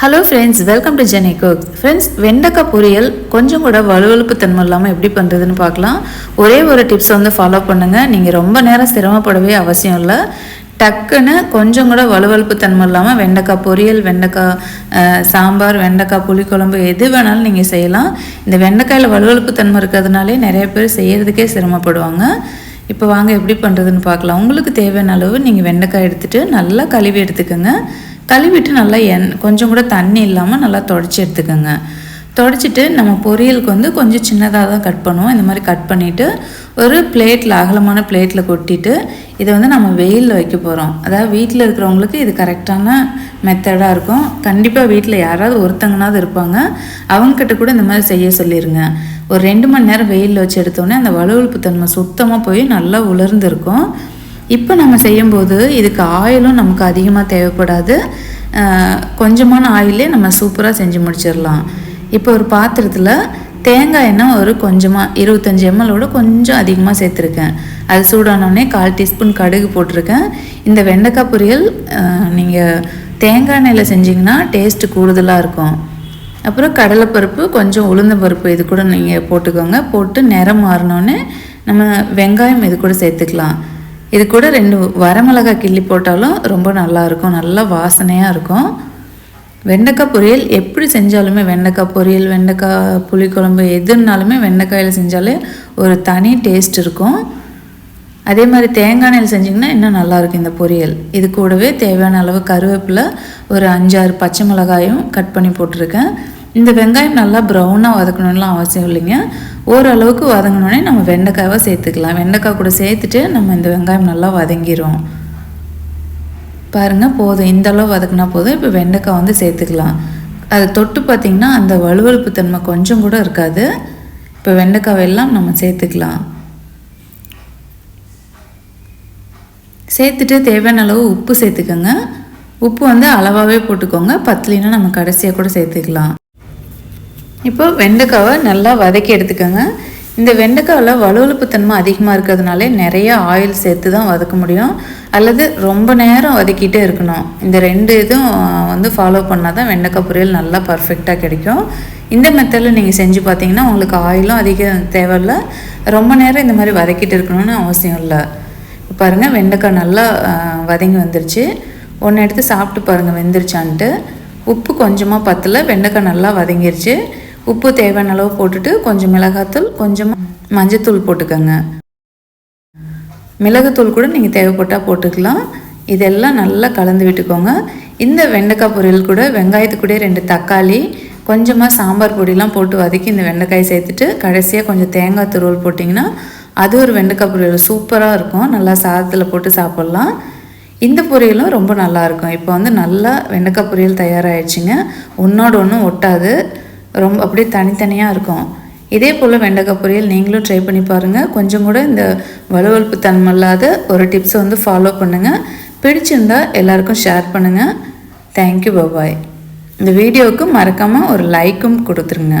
Hello friends welcome to Jeni cook friends வெண்டைக்காய் பொரியல் கொஞ்சம் கூட வலுவழுப்பு தன்மை இல்லாமல் எப்படி பண்ணுறதுன்னு பார்க்கலாம். ஒரே ஒரு டிப்ஸ் வந்து ஃபாலோ பண்ணுங்கள் நீங்கள் ரொம்ப நேரம் சிரமப்படவே அவசியம் இல்லை. டக்குன்னு கொஞ்சம் கூட வலுவழுப்பு தன்மை இல்லாமல் வெண்டைக்காய் பொரியல் வெண்டைக்காய் சாம்பார் வெண்டைக்காய் புளிக்குழம்பு எது வேணாலும் நீங்கள் செய்யலாம். இந்த வெண்டைக்காயில் வலுவழுப்பு தன்மை இருக்கிறதுனாலே நிறைய பேர் செய்கிறதுக்கே சிரமப்படுவாங்க. இப்போ வாங்க எப்படி பண்ணுறதுன்னு பார்க்கலாம். உங்களுக்கு தேவையான அளவு நீங்கள் வெண்டைக்காய் எடுத்துகிட்டு நல்லா கழுவி எடுத்துக்கோங்க. கழுவிட்டு நல்லா எண் கொஞ்சம் கூட தண்ணி இல்லாமல் நல்லா தொடச்சி எடுத்துக்கோங்க. தொடச்சிட்டு நம்ம பொரியலுக்கு வந்து கொஞ்சம் சின்னதாக தான் கட் பண்ணுவோம். இந்த மாதிரி கட் பண்ணிவிட்டு ஒரு பிளேட்டில் அகலமான பிளேட்டில் கொட்டிட்டு இதை வந்து நம்ம வெயிலில் வைக்க போகிறோம் அதாவது வீட்டில் இருக்கிறவங்களுக்கு இது கரெக்டான மெத்தடாக இருக்கும். கண்டிப்பாக வீட்டில் யாராவது ஒருத்தங்கனாவது இருப்பாங்க. அவங்கக்கிட்ட கூட இந்த மாதிரி செய்ய சொல்லிடுங்க ஒரு ரெண்டு மணி நேரம் வெயிலில் வச்சு எடுத்தோடனே அந்த வலுவழுப்பு தன்மை சுத்தமாக போய் நல்லா உலர்ந்துருக்கும். இப்போ நம்ம செய்யும்போது இதுக்கு ஆயிலும் நமக்கு அதிகமாக தேவைப்படாது. கொஞ்சமான ஆயிலே நம்ம சூப்பராக செஞ்சு முடிச்சிடலாம். இப்போ ஒரு பாத்திரத்தில் தேங்காய் எண்ணெய் ஒரு கொஞ்சமாக இருபத்தஞ்சி எம்எல்லோட கொஞ்சம் அதிகமாக சேர்த்துருக்கேன். அது சூடானோடனே கால் டீஸ்பூன் கடுகு போட்டிருக்கேன். இந்த வெண்டைக்காய் பொரியல் நீங்கள் தேங்காய் எண்ணெயில் செஞ்சிங்கன்னா டேஸ்ட்டு கூடுதலாக இருக்கும். அப்புறம் கடலைப்பருப்பு கொஞ்சம் உளுந்த பருப்பு இது கூட நீங்கள் போட்டுக்கோங்க. போட்டு நிறம் மாறினோன்னே நம்ம வெங்காயம் இது கூட சேர்த்துக்கலாம். இது கூட ரெண்டு வரமிளகாய் கிள்ளி போட்டாலும் ரொம்ப நல்லா இருக்கும் நல்லா வாசனையாக இருக்கும். வெண்டைக்காய் பொரியல் எப்படி செஞ்சாலுமே வெண்டைக்காய் பொரியல் வெண்டைக்காய் புளிக்குழம்பு எதுனாலுமே வெண்டைக்காயில் செஞ்சாலே ஒரு தனி டேஸ்ட் இருக்கும். அதே மாதிரி தேங்காய் நெல் செஞ்சிங்கன்னா இன்னும் நல்லாயிருக்கும் இந்த பொரியல். இது கூடவே தேவையான அளவு கருவேப்பிலை ஒரு அஞ்சாறு பச்சை மிளகாயும் கட் பண்ணி போட்டிருக்கேன். இந்த வெங்காயம் நல்லா ப்ரௌனாக வதக்கணும்லாம் அவசியம் இல்லைங்க. ஓரளவுக்கு வதங்கினோடனே நம்ம வெண்டைக்காவை சேர்த்துக்கலாம். வெண்டைக்காய் கூட சேர்த்துட்டு நம்ம இந்த வெங்காயம் நல்லா வதங்கிடும் பாருங்கள் போதும். இந்த அளவு வதக்குனா போதும். இப்போ வெண்டைக்காய் வந்து சேர்த்துக்கலாம். அதை தொட்டு பார்த்திங்கன்னா அந்த வலுவழுப்பு தன்மை கொஞ்சம் கூட இருக்காது. இப்போ வெண்டைக்காவை எல்லாம் நம்ம சேர்த்துக்கலாம். சேர்த்துட்டு தேவையான அளவு உப்பு சேர்த்துக்கோங்க. உப்பு வந்து அளவாகவே போட்டுக்கோங்க. பத்தலினா நம்ம கடைசியாக கூட சேர்த்துக்கலாம். இப்போ வெண்டைக்காவை நல்லா வதக்கி எடுத்துக்கோங்க. இந்த வெண்டைக்காவில் வலுவலுப்புத்தன்மை அதிகமாக இருக்கிறதுனாலே நிறைய ஆயில் சேர்த்து தான் வதக்க முடியும். அல்லது ரொம்ப நேரம் வதக்கிட்டே இருக்கணும். இந்த ரெண்டு இதுவும் வந்து ஃபாலோ பண்ணால் தான் வெண்டைக்காய் பொரியல் நல்லா பர்ஃபெக்டாக கிடைக்கும். இந்த மெத்தடில் நீங்கள் செஞ்சு பார்த்தீங்கன்னா உங்களுக்கு ஆயிலும் அதிகம் தேவையில்ல. ரொம்ப நேரம் இந்த மாதிரி வதக்கிட்டு இருக்கணும்னு அவசியம் இல்லை. பாருங்கள் வெண்டைக்காய் நல்லா வதங்கி வந்துருச்சு. ஒன்று எடுத்து சாப்பிட்டு பாருங்கள் வெந்துருச்சான்ட்டு. உப்பு கொஞ்சமாக பத்தல வெண்டைக்காய் நல்லா வதங்கிருச்சு. உப்பு தேவையான அளவு போட்டுட்டு கொஞ்சம் மிளகாத்தூள் கொஞ்சம் மஞ்சத்தூள் போட்டுக்கோங்க. மிளகுத்தூள் கூட நீங்கள் தேவைப்பட்டால் போட்டுக்கலாம். இதெல்லாம் நல்லா கலந்து விட்டுக்கோங்க. இந்த வெண்டைக்காய் பொரியல் கூட வெங்காயத்து ரெண்டு தக்காளி கொஞ்சமாக சாம்பார் பொடியெலாம் போட்டு வதக்கி இந்த வெண்டைக்காய் சேர்த்துட்டு கடைசியாக கொஞ்சம் தேங்காய் துருவல் போட்டிங்கன்னா அது ஒரு வெண்டைக்காய் பொரியல். சூப்பராக இருக்கும். நல்லா சாதத்தில் போட்டு சாப்பிட்லாம். இந்த பொரியலும் ரொம்ப நல்லாயிருக்கும் இப்போ வந்து நல்லா வெண்டைக்காய் பொரியல் தயாராகிடுச்சிங்க ஒன்றோட ஒன்றும் ஒட்டாது. ரொம்ப அப்படியே தனித்தனியாக இருக்கும். இதே போல் வெண்டைக்காய் பொரியல் நீங்களும் ட்ரை பண்ணி பாருங்கள் கொஞ்சம் கூட இந்த வலுவழுப்பு தன்மை இல்லாத ஒரு டிப்ஸை வந்து ஃபாலோ பண்ணுங்கள் பிடிச்சிருந்தா எல்லாருக்கும் ஷேர் பண்ணுங்கள் தேங்க்யூ பபாய் இந்த வீடியோவுக்கு மறக்காமல் ஒரு லைக்கும் கொடுத்துருங்க.